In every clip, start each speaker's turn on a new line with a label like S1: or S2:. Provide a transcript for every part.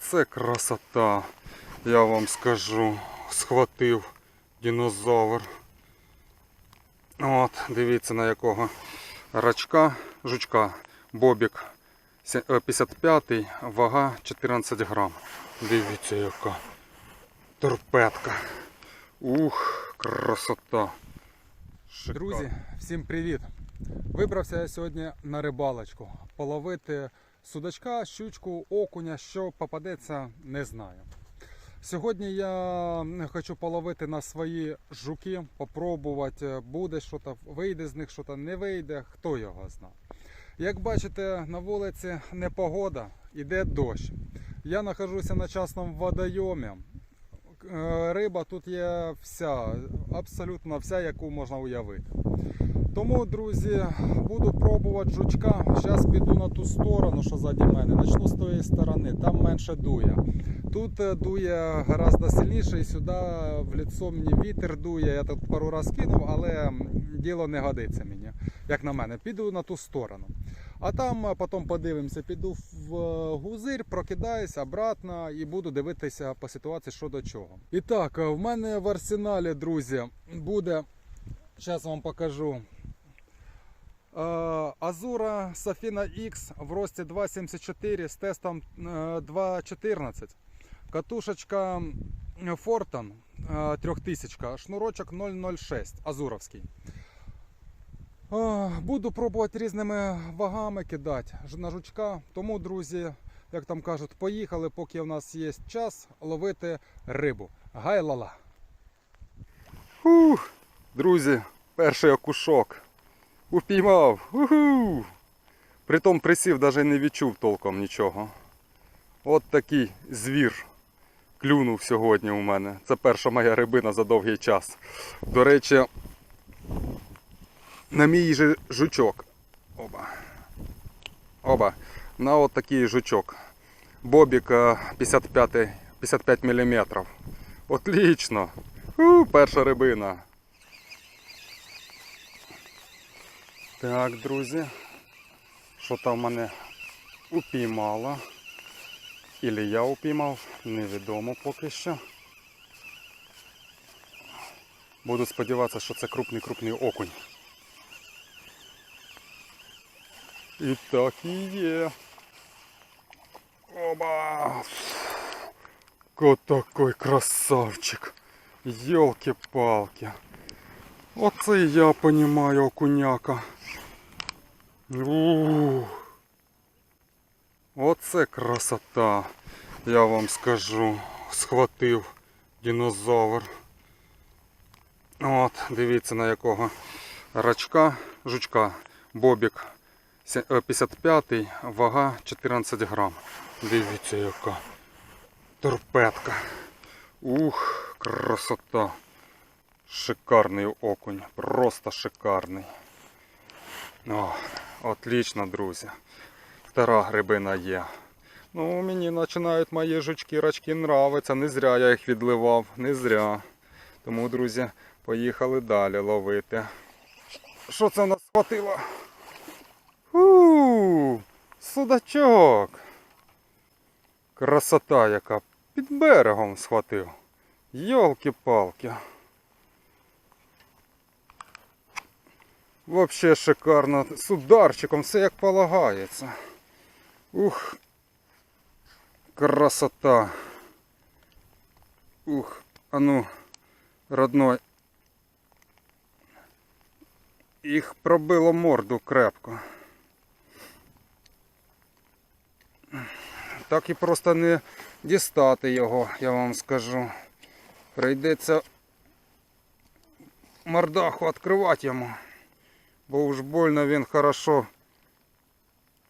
S1: Оце красота, я вам скажу. Схватив динозавр. От, дивіться на якого рачка, жучка, бобік сі- е, 55, вага 14 грам. Дивіться яка торпедка. Ух, красота. Шикарно.
S2: Друзі, всім привіт! Вибрався я сьогодні на рибалочку. Половити судачка, щучку, окуня, що попадеться, не знаю. Сьогодні я хочу половити на свої жуки, попробувати, буде щось, вийде з них щось, не вийде, хто його знає. Як бачите, на вулиці непогода, іде дощ. Я знаходжуся на частному водойомі. Е, Риба тут є вся, абсолютно вся, яку можна уявити. Тому, друзі, буду пробувати жучка. Зараз піду на ту сторону, що ззаді мене. Начну з тої сторони, там менше дує. Тут е, дує гораздо сильніше і сюди в лицо мені вітер дує. Я тут пару раз кинув, але діло не годиться мені, як на мене. Піду на ту сторону. А там е, потім подивимося, піду в е, гузир, прокидаюся обратно і буду дивитися по ситуації, що до чого. І так, в мене в арсеналі, друзі, буде. Зараз вам покажу. Е, Азура Safina X в рості 2,74 з тестом е, 2,14. Катушечка Forton 3000, шнурочок 006 Азуровський. Е, Буду пробувати різними вагами кидати на жучка. Тому, друзі, як там кажуть, поїхали, поки в нас є час ловити рибу. Гайлала!
S1: Ух, друзі, перший окушок. Упіймав. Уху. Притом присів, навіть не відчув толком нічого. От такий звір клюнув сьогодні у мене. Це перша моя рибина за довгий час. До речі, на мій же жучок. Оба. Оба. На от такий жучок. Бобік е, 55, 55 мм. Отлично. У, перша рибина. Так, друзі. Що там мене упіймала? Ілі я упіймав, невідомо поки що. Буду сподіватися, що це крупний-крупний окунь. І так і є. Оба! Ко такой красавчик. Ёлки-палки. Оце я понимаю окуняка. Ух. Оце красота. Я вам скажу. Схватив динозавр. От, дивіться на якого рачка, жучка, бобік сі- е, 55, вага 14 грам. Дивіться яка торпедка. Ух, красота. Шикарний окунь, просто шикарний. О, отлично, друзі. Втора грибина є. Ну, мені починають мої жучки, рачки нравиться. Не зря я їх відливав, не зря. Тому, друзі, поїхали далі ловити. Що це в нас схватило? У, судачок. Красота яка. Під берегом схватив. Йолки-палки. Вообще шикарно. З ударчиком, все як полагається. Ух. Красота. Ух. А ну, родной. Їх пробило морду крепко. Так і просто не дістати його, я вам скажу. Прийдеться мордаху відкривати йому. Бо уж больно він хорошо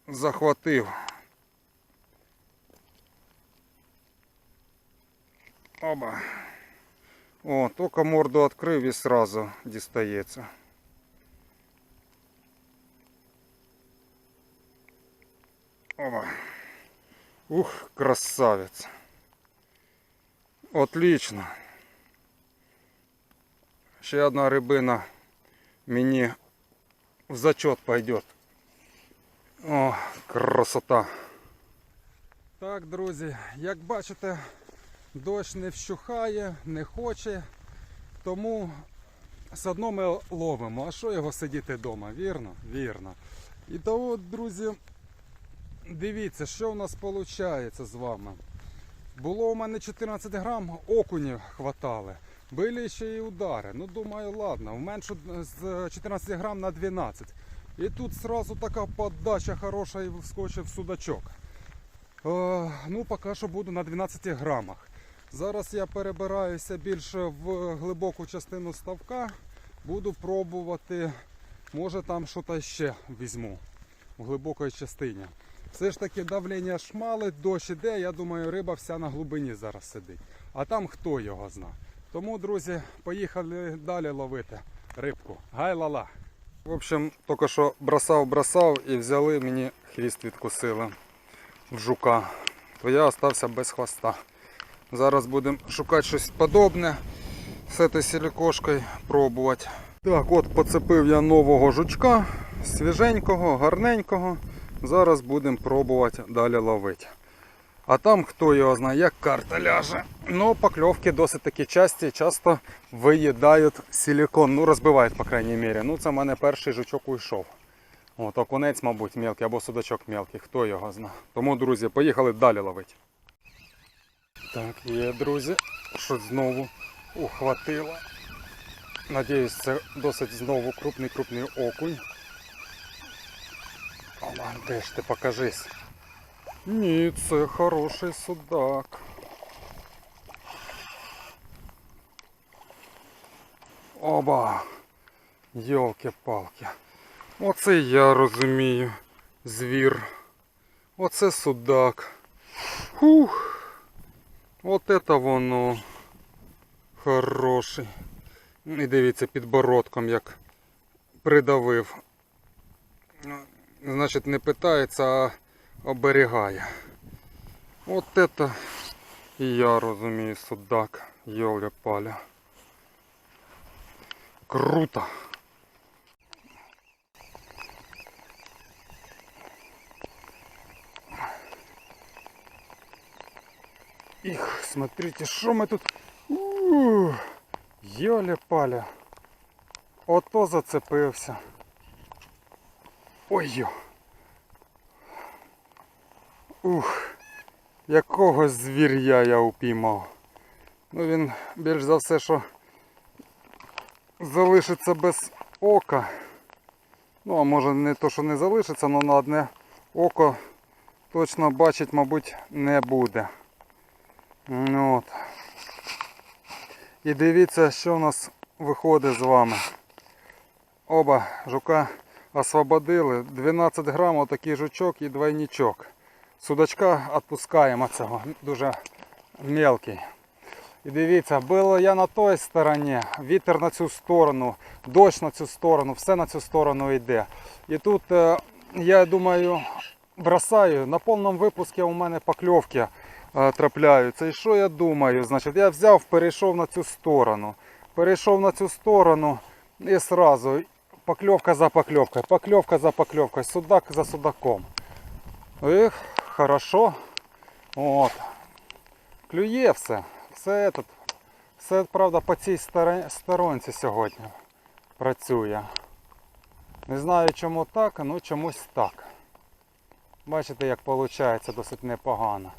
S1: захватив. Оба. О, тільки морду відкрив і сразу дістається. Оба. Ух, красавец. Отлично. Ще одна рибина мені В зачет пойдет. О, красота. Так, друзі, як бачите, дощ не вщухає, не хоче, тому все одно ми ловимо. А що його сидіти вдома? Вірно? Вірно. І того, друзі, дивіться, що у нас виходить з вами. Було у мене 14 грам, окунів хватали. Були ще й удари. Ну, думаю, ладно, вменшу з 14 грам на 12. І тут сразу така подача хороша і вскочив судачок. Е, ну, поки що буду на 12 грамах. Зараз я перебираюся більше в глибоку частину ставка. Буду пробувати, може там щось ще візьму в глибокій частині. Все ж таки давлення шмалить, дощ іде, я думаю, риба вся на глибині зараз сидить. А там хто його зна. Тому, друзі, поїхали далі ловити рибку. Гай-ла-ла! В общем, тільки що бросав, бросав і взяли мені хвіст відкусили в жука. То я остався без хвоста. Зараз будемо шукати щось подобне з цією силікошкою пробувати. Так, от поцепив я нового жучка, свіженького, гарненького. Зараз будемо пробувати далі ловити. А там хто його знає, як карта ляже. Ну, покльовки досить таки часті, часто виїдають силікон. Ну, розбивають, по крайній мірі. Ну, це в мене перший жучок уйшов. От, окунець, мабуть, мелкий або судачок мелкий, хто його знає. Тому, друзі, поїхали далі ловити. Так, є, друзі, щось знову ухватило. Надіюсь, це досить знову крупний крупний окунь. Де ж ти покажись? Ні, це хороший судак. Оба! Йолки-палки. Оце я розумію. Звір. Оце судак. Фух. От это воно. Хороший. І дивіться, підбородком як придавив. Значить, не питається, а оберігає. От это і я розумію судак. Йоля паля. Круто. Их, смотрите, що ми тут. Йоля паля. Ото зацепився. Ой-йо. Ух, якого звір'я я упіймав. Ну він більш за все, що залишиться без ока. Ну, а може не то, що не залишиться, але на одне око точно бачить, мабуть, не буде. Ну, От. І дивіться, що у нас виходить з вами. Оба жука освободили. 12 грам отакий жучок і двойничок. Судачка відпускаємо цього, дуже мелкий. І дивіться, було я на той стороні, вітер на цю сторону, дощ на цю сторону, все на цю сторону йде. І тут, е, я думаю, бросаю, на повному випуску у мене покльовки е, трапляються. І що я думаю? Значить, я взяв, перейшов на цю сторону. Перейшов на цю сторону і сразу покльовка за покльовкою, покльовка за покльовкою, судак за судаком. Ех, хорошо. От. Клює все. Все, этот, все правда, по цій сторонці сьогодні працює. Не знаю чому так, ну чомусь так. Бачите, як виходить досить непогано.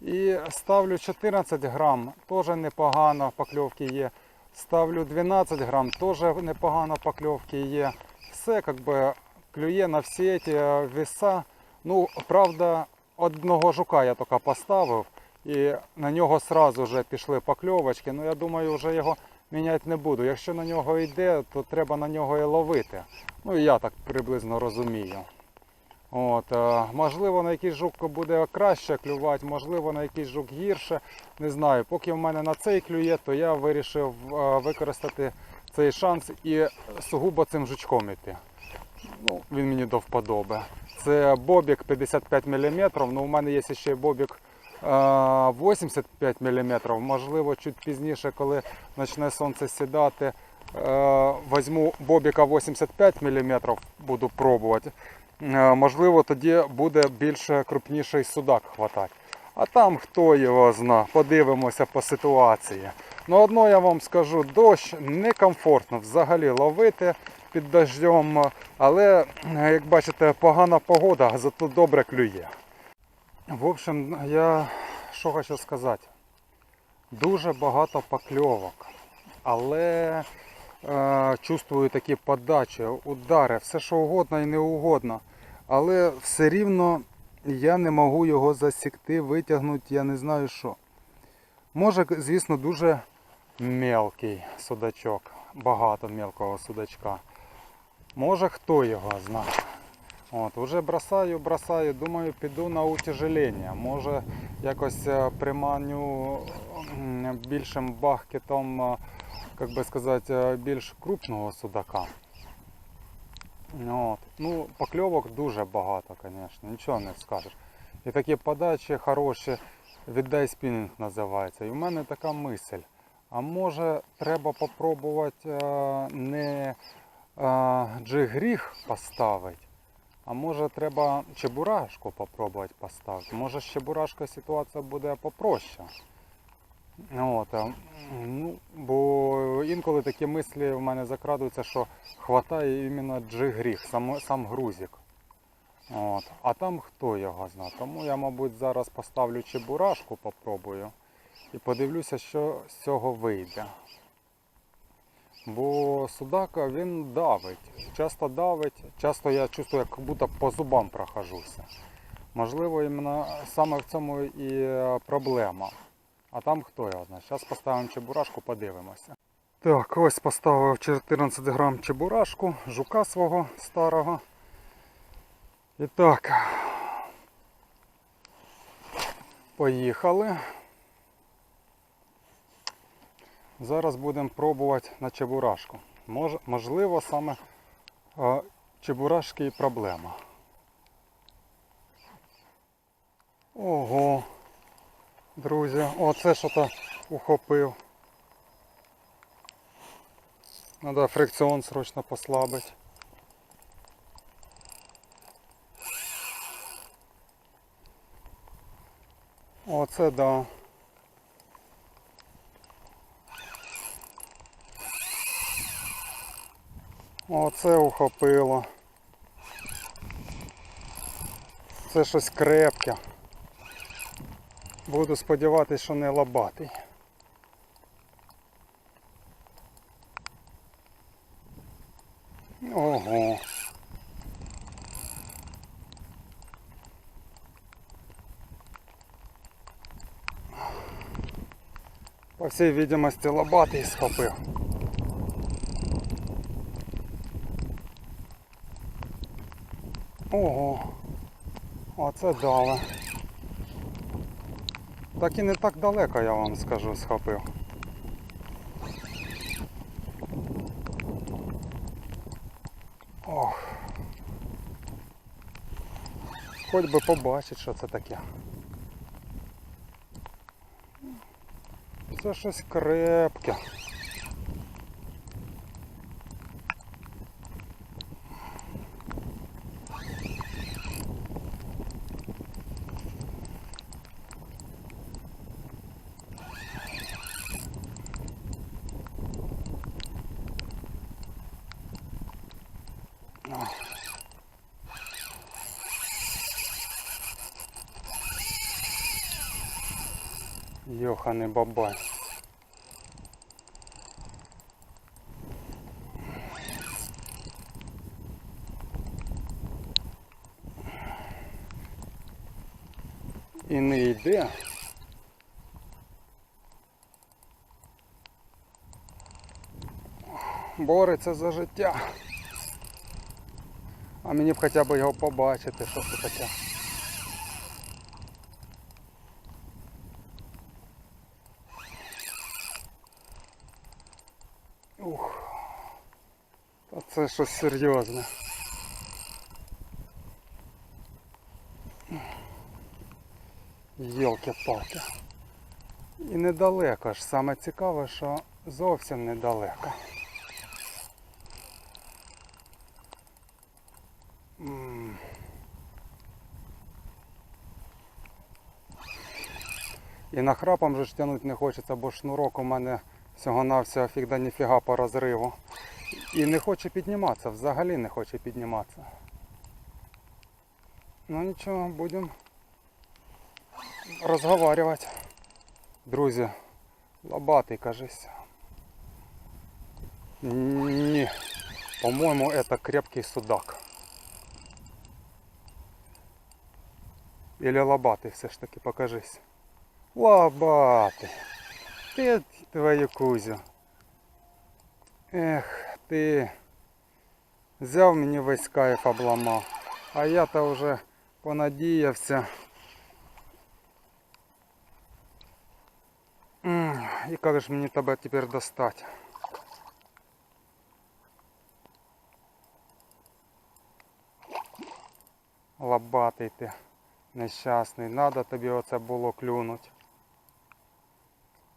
S1: І ставлю 14 грам, теж непогано покльовки є. Ставлю 12 грам, теж непогано покльовки є. Все як би клює на всі ці е, веса. Ну, правда, одного жука я тільки поставив. І на нього сразу вже пішли покльовочки. Ну я думаю, вже його міняти не буду. Якщо на нього йде, то треба на нього і ловити. Ну я так приблизно розумію. От, е, можливо, на якийсь жук буде краще клювати, можливо, на якийсь жук гірше. Не знаю. Поки в мене на цей клює, то я вирішив е, використати цей шанс і сугубо цим жучком іти. Ну, він мені до вподоби. Це бобік 55 мм, ну у мене є ще бобік е, 85 мм. Можливо, чуть пізніше, коли почне сонце сідати, е, візьму бобіка 85 мм, буду пробувати. Е, Можливо, тоді буде більше крупніший судак хватати. А там хто його зна, подивимося по ситуації. Ну одно я вам скажу, дощ некомфортно взагалі ловити під дождем, але як бачите, погана погода, зато добре клює. В общем, я що хочу сказати. Дуже багато покльовок, але е, чувствую такі подачі, удари, все що угодно і не угодно. Але все рівно я не можу його засікти, витягнути, я не знаю що. Може, звісно, дуже мелкий судачок, багато мелкого судачка. Може хто його знає. От, уже бросаю, бросаю, думаю, піду на утяжелення. Може якось е, приманю більшим бахкетом, е, як би сказати, е, більш крупного судака. От. Ну, покльовок дуже багато, звісно, нічого не скажеш. І такі подачі хороші, віддай спінінг називається. І в мене така мисль. А може треба попробувати не е, джигріх поставити, а може треба чебурашку попробувати поставити. Може з чебурашкою ситуація буде попроще. От, ну, бо інколи такі мислі в мене закрадуються, що хватає іменно джигріх, сам, сам грузик. От. А там хто його зна. Тому я, мабуть, зараз поставлю чебурашку, попробую і подивлюся, що з цього вийде. Бо судака він давить, часто давить, часто я чувствую, як будто по зубам прохожуся. Можливо, іменно саме в цьому і е, проблема. А там хто його знає. Зараз поставимо чебурашку, подивимося. Так, ось поставив 14 грам чебурашку, жука свого старого. І так. Поїхали. Зараз будемо пробувати на чебурашку. Мож, можливо, саме е, чебурашки і проблема. Ого. Друзі, оце що то ухопив. Надо фрикціон срочно послабити. Оце да. Оце ухопило. Це щось крепке. Буду сподіватися, що не лобатий. Ого. По всій видимості лобатий схопив. Ого. Оце дало. Так і не так далеко, я вам скажу, схопив. Ох. Хоч би побачить, що це таке. Це щось крепке. Йоханий бабай. І не йде. Бореться за життя. А мені б хоча б його побачити, що це таке. Ух. Та це щось серйозне. Йолки-палки. І недалеко ж. Саме цікаве, що зовсім недалеко. І нахрапом же ж тягнути не хочеться, бо шнурок у мене всього-навсього фіг да ніфіга по розриву. І не хоче підніматися, взагалі не хоче підніматися. Ну нічого, будемо розговорювати. Друзі, лобатий, кажись. Ні, по-моєму, это крепкий судак. Или лобатий все ж таки, покажись. Лобатий. Ти твою кузю. Ех, ти взяв мені весь кайф обламав. А я-то вже понадіявся. М, І як ж мені тебе тепер достати? Лобатий ти нещасний. Надо тобі оце було клюнуть.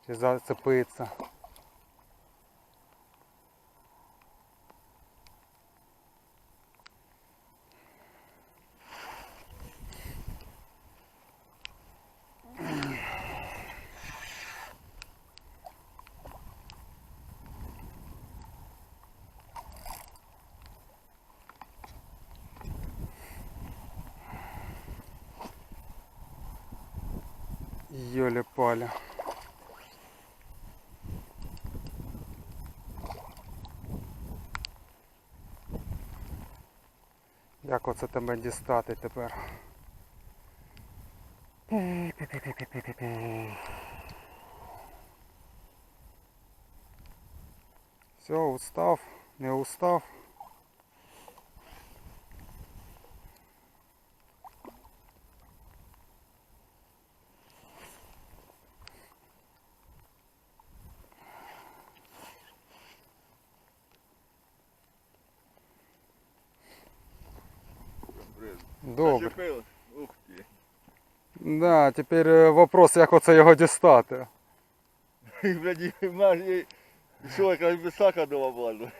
S1: Чи зацепитися. Йоля паля. Як оце тебе дістати тепер? Все, устав, не устав. Добре.
S3: Ух ти.
S1: Да, тепер е, вопрос, як оце його дістати.
S3: Блядь, майже що, якась висока дома була.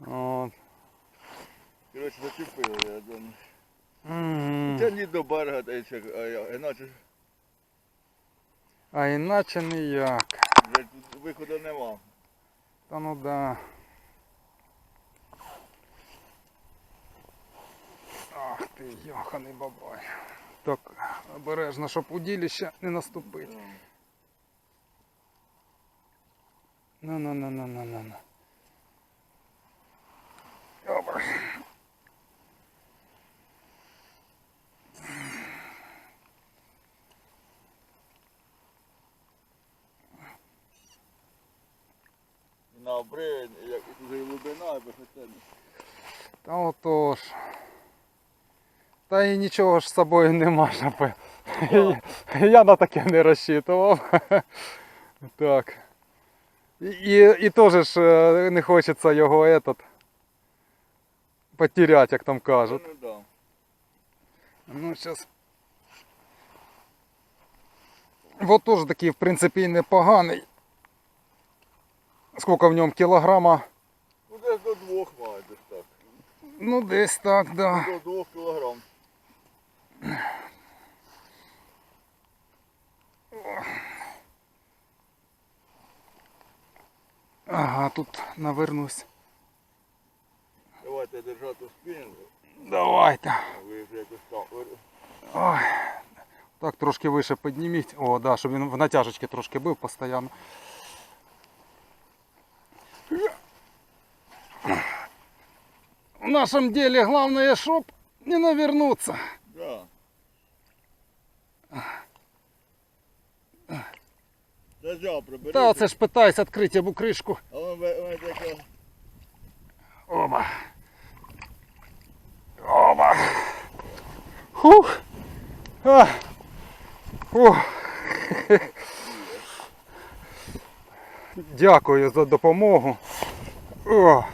S1: От.
S3: Коротше, зачепило, я думаю.
S1: Мгм.
S3: Це ні до берега, а іначе,
S1: А іначе ніяк.
S3: виходу нема.
S1: Та ну да. Ах ти, йоханий бабай. Так, обережно, щоб удилище не наступить. Ну ну ну ну ну ну ну. Добре.
S3: На обрив, як тут вже і глибина, і без.
S1: Та отож. Та і нічого ж з собою нема, щоб... Я на таке не розчитував. Так. І, і, теж ж е, не хочеться його этот, потерять, як там кажуть.
S3: Ну, да.
S1: Ну, сейчас. Вот тоже такий, в принципі, непоганий. Сколько в ньому кілограма?
S3: Ну, десь до двох має, десь так.
S1: Ну, десь так, да.
S3: До двох кілограм.
S1: тут навернусь.
S3: Давайте держати спину,
S1: Давайте.
S3: а ви вже якось там.
S1: Ой. Так, трошки вище підніміть. О, да, щоб він в натяжечки трошки був постійно. В нашем деле главное, чтоб не навернуться.
S3: Та взяв.
S1: Та оце ж питаюсь відкрити йому кришку.
S3: А воно воно таке.
S1: Оба. Оба. Хух. А. Фух. Дякую за допомогу. О.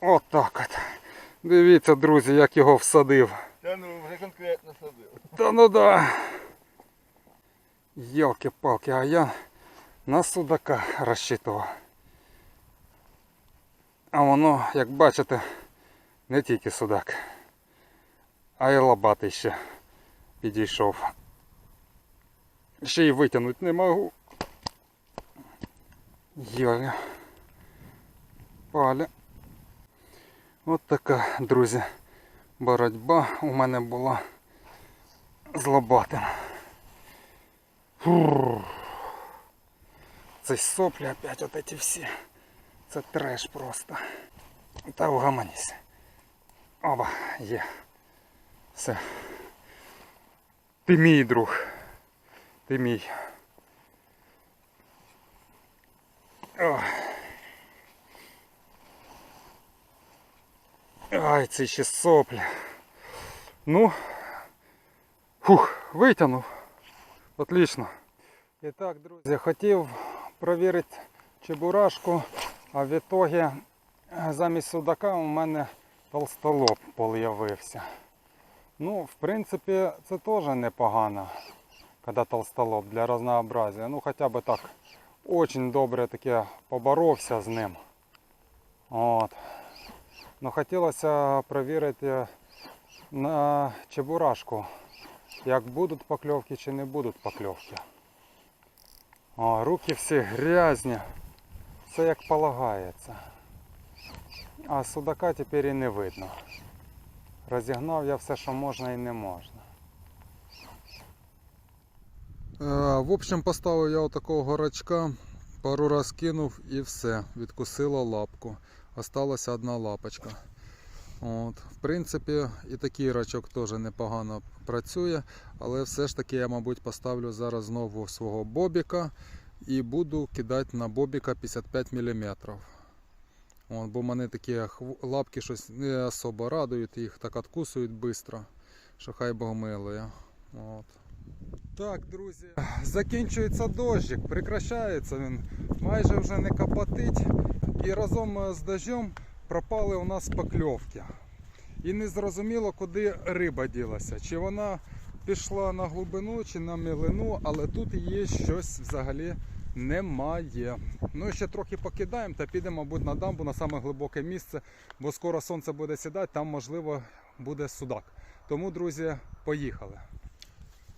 S1: От так от. Дивіться, друзі, як його всадив.
S3: Та ну вже конкретно садив.
S1: Та ну да. Йолки-палки, а я на судака розчитував. А воно, як бачите, не тільки судак, а й лобатий ще підійшов.
S4: Ще й витягнути не можу. Йоля. Паля. От така, друзі, боротьба у мене була з лобатим. Фур. Це соплі опять от эти всі. Це треш просто. Та угаманіся. Оба, є. Все. Ти мій друг. Ти мій. О. Ай, це ще соплі. Ну, фух, витягнув. Отлично. І так, друзі, хотів провірити чебурашку, а в ітогі е, замість судака у мене толстолоб появився. Ну, в принципі, це теж непогано, коли толстолоб для разнообразия. Ну, хоча б так, очень добре таке поборовся з ним. От. Ну, хотілося перевірити на чебурашку, як будуть покльовки чи не будуть покльовки. О, руки всі грязні. Все як полагається. А судака тепер і не видно. Розігнав я все, що можна і не можна.
S1: Е, В общем, поставив я отакого горачка, пару раз кинув і все, відкусила лапку. Осталася одна лапочка. От. В принципі, і такий рачок теж непогано працює, але все ж таки я, мабуть, поставлю зараз знову свого бобіка і буду кидати на бобіка 55 мм. От, бо мене такі лапки щось не особо радують, їх так откусують швидко, що хай Бог милує. От. Так, друзі, закінчується дощик, прекращається він, майже вже не капотить. І разом е, з дощем пропали у нас покльовки. І не зрозуміло, куди риба ділася. Чи вона пішла на глибину, чи на мілину, але тут є щось взагалі немає. Ну і ще трохи покидаємо та підемо, мабуть, на дамбу на саме глибоке місце, бо скоро сонце буде сідати, там можливо буде судак. Тому, друзі, поїхали.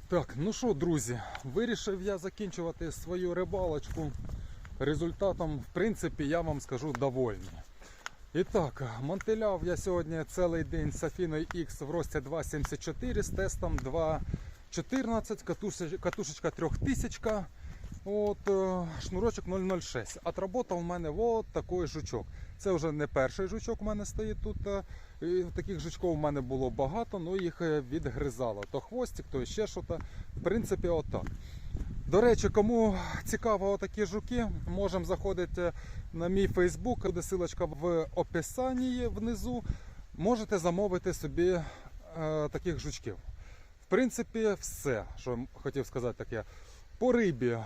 S1: Так, ну що, друзі, вирішив я закінчувати свою рибалочку. Результатом, в принципі, я вам скажу довольний. І так, мотиляв я сьогодні цілий день з Афіною X в рості 2.74 з тестом 2.14, катушечка, катушечка 3000, от, е, шнурочок 006. Отработав у мене от такий жучок. Це вже не перший жучок у мене стоїть тут. е, і таких жучків у мене було багато, але їх е, відгризало. То хвостик, то ще щось. В принципі, отак. До речі, кому цікаво отакі жуки, можемо заходити на мій Фейсбук, буде ссылочка в описанні внизу. Можете замовити собі е, таких жучків. В принципі, все, що хотів сказати таке. По рибі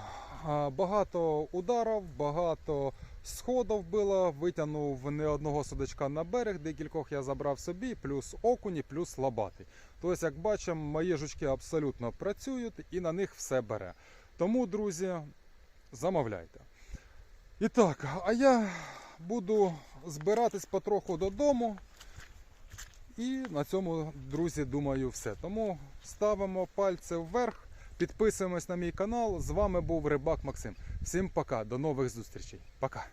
S1: багато ударів, багато сходів було. Витягнув не одного судачка на берег, декількох я забрав собі, плюс окуні, плюс лабати. Тобто, як бачимо, мої жучки абсолютно працюють і на них все бере. Тому, друзі, замовляйте. І так, а я буду збиратись потроху додому. І на цьому, друзі, думаю, все. Тому ставимо пальці вверх, підписуємось на мій канал. З вами був Рибак Максим. Всім пока, до нових зустрічей. Пока.